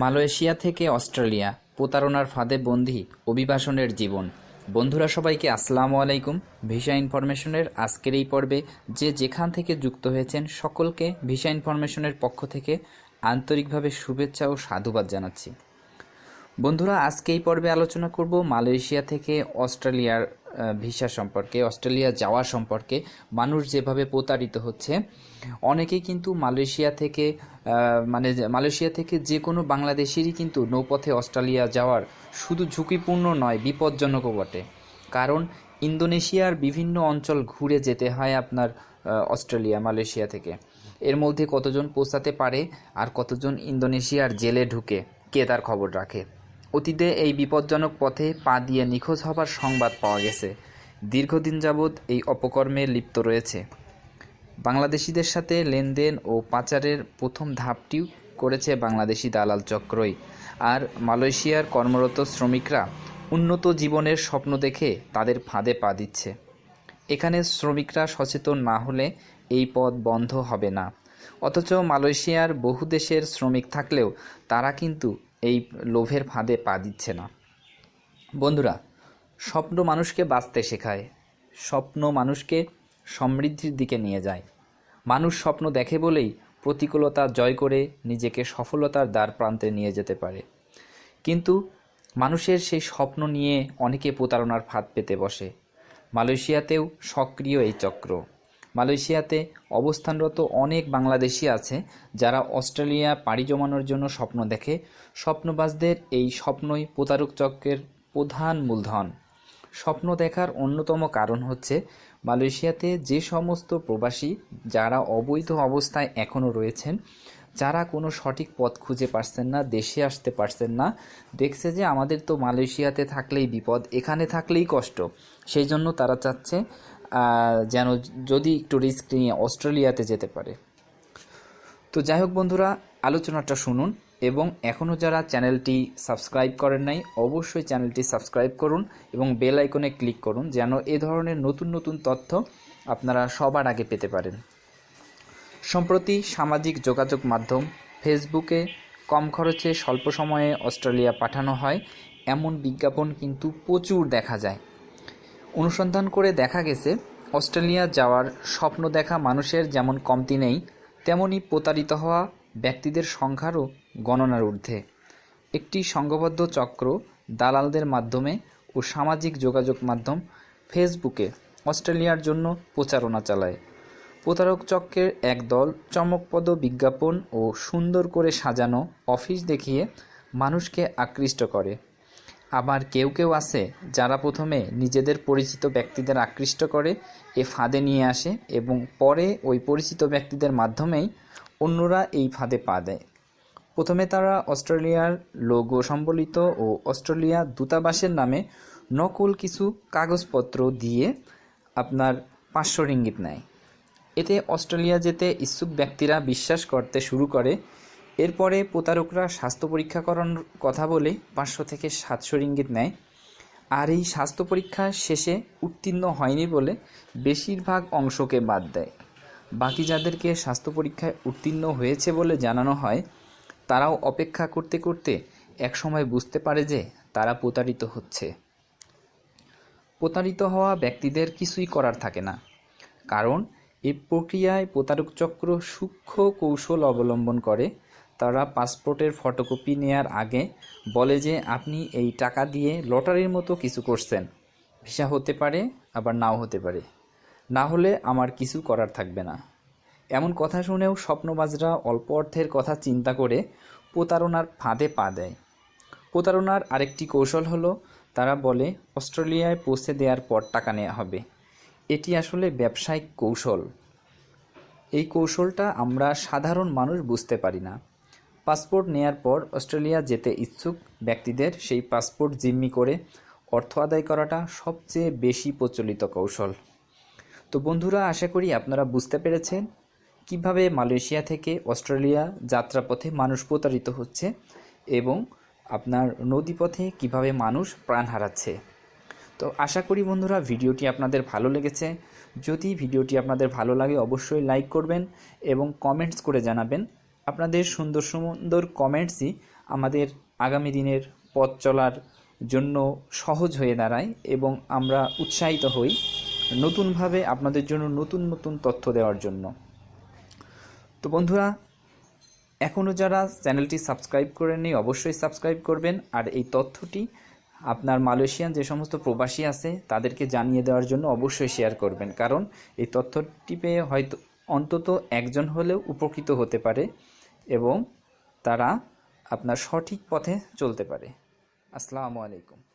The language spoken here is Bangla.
মালয়েশিয়া থেকে অস্ট্রেলিয়া, প্রতারণার ফাঁদে বন্দি, অভিবাসনের জীবন। বন্ধুরা সবাইকে আসসালামু আলাইকুম। ভিসা ইনফরমেশনের আজকের এই পর্বে যে যেখান থেকে যুক্ত হয়েছেন সকলকে ভিসা ইনফরমেশনের পক্ষ থেকে আন্তরিকভাবে শুভেচ্ছা ও সাধুবাদ জানাচ্ছি। বন্ধুরা, আজকে এই পর্বে আলোচনা করব মালয়েশিয়া থেকে অস্ট্রেলিয়ার ভিসা সম্পর্কে, অস্ট্রেলিয়া যাওয়া সম্পর্কে মানুষ যেভাবে প্রতারিত হচ্ছে অনেকেই কিন্তু মালয়েশিয়া থেকে মানে মালয়েশিয়া থেকে যে কোনো বাংলাদেশেরই কিন্তু নৌপথে অস্ট্রেলিয়া যাওয়ার শুধু ঝুঁকিপূর্ণ নয়, বিপজ্জনকও বটে। কারণ ইন্দোনেশিয়ার বিভিন্ন অঞ্চল ঘুরে যেতে হয় আপনার অস্ট্রেলিয়া, মালয়েশিয়া থেকে। এর মধ্যে কতজন পৌঁছাতে পারে আর কতজন ইন্দোনেশিয়ার জেলে ঢুকে, কে তার খবর রাখে? অতীতে এই বিপজ্জনক পথে পা দিয়ে নিখোঁজ হবার সংবাদ পাওয়া গেছে। দীর্ঘদিন যাবৎ এই অপকর্মে লিপ্ত রয়েছে। বাংলাদেশিদের সাথে লেনদেন ও পাচারের প্রথম ধাপটিও করেছে বাংলাদেশি দালাল চক্রই। আর মালয়েশিয়ার কর্মরত শ্রমিকরা উন্নত জীবনের স্বপ্ন দেখে তাদের ফাঁদে পা দিচ্ছে। এখানে শ্রমিকরা সচেতন না হলে এই পথ বন্ধ হবে না। অথচ মালয়েশিয়ার বহু দেশের শ্রমিক থাকলেও তারা কিন্তু এই লোভের ফাঁদে পা দিচ্ছে না। বন্ধুরা, স্বপ্ন মানুষকে বাঁচতে শেখায়, স্বপ্ন মানুষকে সমৃদ্ধির দিকে নিয়ে যায়। মানুষ স্বপ্ন দেখে বলেই প্রতিকূলতা জয় করে নিজেকে সফলতার দ্বার প্রান্তে নিয়ে যেতে পারে। কিন্তু মানুষের সেই স্বপ্ন নিয়ে অনেকে প্রতারণার ফাঁদ পেতে বসে। মালয়েশিয়াতেও সক্রিয় এই চক্র। মালয়েশিয়াতে অবস্থানরত অনেক বাংলাদেশি আছে যারা অস্ট্রেলিয়া পাড়ি জমানোর জন্য স্বপ্ন দেখে। স্বপ্নবাজদের এই স্বপ্নই প্রতারক চক্রের প্রধান মূলধন। স্বপ্ন দেখার অন্যতম কারণ হচ্ছে মালয়েশিয়াতে যে সমস্ত প্রবাসী যারা অবৈধ অবস্থায় এখনও রয়েছেন, যারা কোনো সঠিক পথ খুঁজে পারছেন না, দেশে আসতে পারছেন না। দেখছে যে আমাদের তো মালয়েশিয়াতে থাকলেই বিপদ, এখানে থাকলেই কষ্ট। সেই জন্য তারা চাচ্ছে যেন যদি একটু রিস্ক নিয়ে অস্ট্রেলিয়াতে যেতে পারে। তো যাই হোক বন্ধুরা, আলোচনাটা শুনুন এবং এখনও যারা চ্যানেলটি সাবস্ক্রাইব করেন নাই, অবশ্যই চ্যানেলটি সাবস্ক্রাইব করুন এবং বেল আইকনে ক্লিক করুন যেন এ ধরনের নতুন নতুন তথ্য আপনারা সবার আগে পেতে পারেন। সম্প্রতি সামাজিক যোগাযোগ মাধ্যম ফেসবুকে কম খরচে স্বল্প সময়ে অস্ট্রেলিয়া পাঠানো হয়, এমন বিজ্ঞাপন কিন্তু প্রচুর দেখা যায়। অনুসন্ধান করে দেখা গেছে, অস্ট্রেলিয়া যাওয়ার স্বপ্ন দেখা মানুষের যেমন কমতি নেই, তেমনি প্রতারিত হওয়া ব্যক্তিদের সংখ্যারও গণনার ঊর্ধ্বে। একটি সংঘবদ্ধ চক্র দালালদের মাধ্যমে ও সামাজিক যোগাযোগ মাধ্যম ফেসবুকে অস্ট্রেলিয়ার জন্য প্রচারণা চালায়। প্রতারক চক্রের এক দল চমকপদ বিজ্ঞাপন ও সুন্দর করে সাজানো অফিস দেখিয়ে মানুষকে আকৃষ্ট করে। আবার কেউ কেউ আছে যারা প্রথমে নিজেদের পরিচিত ব্যক্তিদের আকৃষ্ট করে এ ফাঁদে নিয়ে আসে এবং পরে ওই পরিচিত ব্যক্তিদের মাধ্যমেই অন্যরা এই ফাঁদে পা দেয়। প্রথমে তারা অস্ট্রেলিয়ার লোগো সম্বলিত ও অস্ট্রেলিয়া দূতাবাসের নামে নকল কিছু কাগজপত্র দিয়ে আপনার পাঁচশো রিঙ্গিত নেয়। এতে অস্ট্রেলিয়া যেতে ইচ্ছুক ব্যক্তিরা বিশ্বাস করতে শুরু করে এরপরে প্রতারকরা স্বাস্থ্য পরীক্ষা করানোর কথা বলে পাঁচশো থেকে সাতশো রিঙ্গিত নেয়। আর এই স্বাস্থ্য পরীক্ষা শেষে উত্তীর্ণ হয়নি বলে বেশিরভাগ অংশকে বাদ দেয়। বাকি যাদেরকে স্বাস্থ্য পরীক্ষায় উত্তীর্ণ হয়েছে বলে জানানো হয়, তারাও অপেক্ষা করতে করতে একসময় বুঝতে পারে যে তারা প্রতারিত হচ্ছে। প্রতারিত হওয়া ব্যক্তিদের কিছুই করার থাকে না, কারণ এই প্রক্রিয়ায় প্রতারক চক্র সূক্ষ্ম কৌশল অবলম্বন করে তারা পাসপোর্টের ফটোকপি নেয়ার আগে বলে যে, আপনি এই টাকা দিয়ে লটারির মতো কিছু করছেন। ভিসা হতে পারে, আবার নাও হতে পারে। না হলে আমার কিছু করার থাকবে না। এমন কথা শুনেও স্বপ্নবাজরা অল্প অর্থের কথা চিন্তা করে প্রতারণার ফাঁদে পা দেয়। প্রতারণার আরেকটি কৌশল হলো, তারা বলে, অস্ট্রেলিয়ায় পৌঁছে দেওয়ার পর টাকা নেওয়া হবে। এটি আসলে ব্যবসায়িক কৌশল। এই কৌশলটা আমরা সাধারণ মানুষ বুঝতে পারি না। পাসপোর্ট নেয়ার পর অস্ট্রেলিয়া যেতে ইচ্ছুক ব্যক্তিদের সেই পাসপোর্ট জিম্মি করে অর্থ আদায় করাটা সবচেয়ে বেশি প্রচলিত কৌশল। তো বন্ধুরা, আশা করি আপনারা বুঝতে পেরেছেন কীভাবে মালয়েশিয়া থেকে অস্ট্রেলিয়া যাত্রাপথে মানুষ প্রতারিত হচ্ছে এবং আপনার নদীপথে কীভাবে মানুষ প্রাণ হারাচ্ছে। তো আশা করি বন্ধুরা, ভিডিওটি আপনাদের ভালো লেগেছে। যদি ভিডিওটি আপনাদের ভালো লাগে, অবশ্যই লাইক করবেন এবং কমেন্টস করে জানাবেন। আপনাদের সুন্দর সুন্দর কমেন্টসই আমাদের আগামী দিনের পথ চলার জন্য সহজ হয়ে দাঁড়ায় এবং আমরা উৎসাহিত হই নতুনভাবে আপনাদের জন্য নতুন নতুন তথ্য দেওয়ার জন্য। তো বন্ধুরা এখনও যারা চ্যানেলটি সাবস্ক্রাইব করেননি অবশ্যই সাবস্ক্রাইব করবেন আর এই তথ্যটি আপনার মালয়েশিয়ান যে সমস্ত প্রবাসী আছে তাদেরকে জানিয়ে দেওয়ার জন্য অবশ্যই শেয়ার করবেন। কারণ এই তথ্যটি পেয়ে হয়তো অন্তত একজন হলেও উপকৃত হতে পারে। এবং তারা আপনার সঠিক পথে চলতে পারে। আসসালামু আলাইকুম।